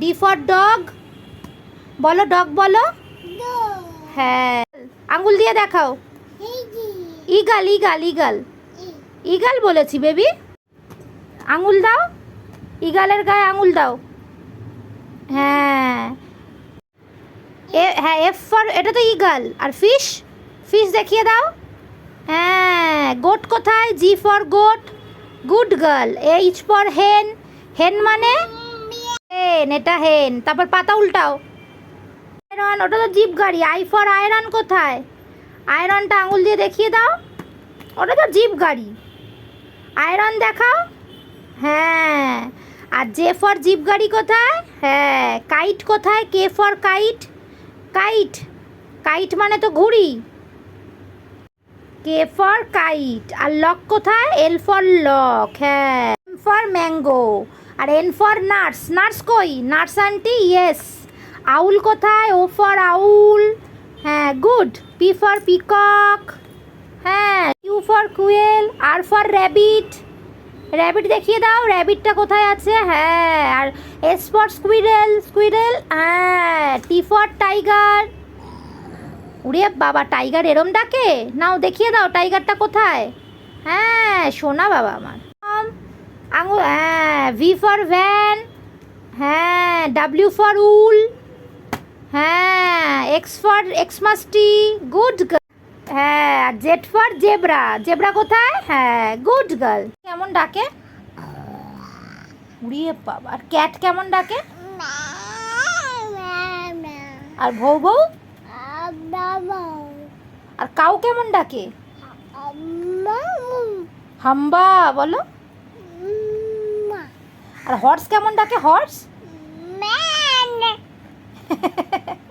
D for dog? বলো dog বলো। হ্যাঁ। আঙ্গুল দিয়ে দেখাও। Eagle eagle eagle. ইগাল বলেছি বেবি। আঙুল দাও। ইগালের গায়ে আঙুল দাও। হ্যাঁ। এ হ্যাঁ এফ ফর এটা তো ইগাল। আর ফিশ? ফিশ দেখিয়ে দাও। হ্যাঁ গোট কোথায়? G for goat. Good girl. H for hen. Hen মানে? হেন, এটা হেন। তারপর পাতা উল্টাও। আয়রন, ওটা তো জিপ গাড়ি। আই ফর আয়রন কোথায়? আয়রনটা আঙুল দিয়ে দেখিয়ে দাও। ওটা তো জিপ গাড়ি। আয়রন দেখাও। হ্যাঁ। আর জে ফর জিপ গাড়ি কোথায়? হ্যাঁ। কাইট কোথায়? K for kite? Kite. Kite মানে তো ঘুড়ি। K for kite. R lock কোথায়? L for lock. হ্যাঁ। For mango. R N for nurse nurse কই? নার্স আন্টি ইয়েস আউল কোথায়? O for owl. হ্যাঁ গুড পি ফর পিকক হ্যাঁ U for quail R for rabbit rabbit দেখিয়ে দাও র্যাবিটটা কোথায় আছে? হ্যাঁ আর এস ফর স্কুইরেল স্কুইরেল হ্যাঁ টি ফর টাইগার উড়ে বাবা টাইগার এরম ডাকে? নাও, দেখিয়ে দাও টাইগারটা কোথায়? হ্যাঁ সোনা বাবা আমার। আঙুল হ্যাঁ ভি ফর ভ্যান হ্যাঁ ডাব্লিউ ফর উল হ্যাঁ X for Xmas tree good girl হ্যাঁ জেড ফর জেব্রা জেব্রা কোথায়? হ্যাঁ গুড গার্ল কেমন ডাকে? উড়িয়ে বাবা, আর ক্যাট কেমন ডাকে? আর ভৌ বউ? আর কাউ কেমন ডাকে? হাম্বা, বলো। আর হর্স কেমন ডাকে? হর্স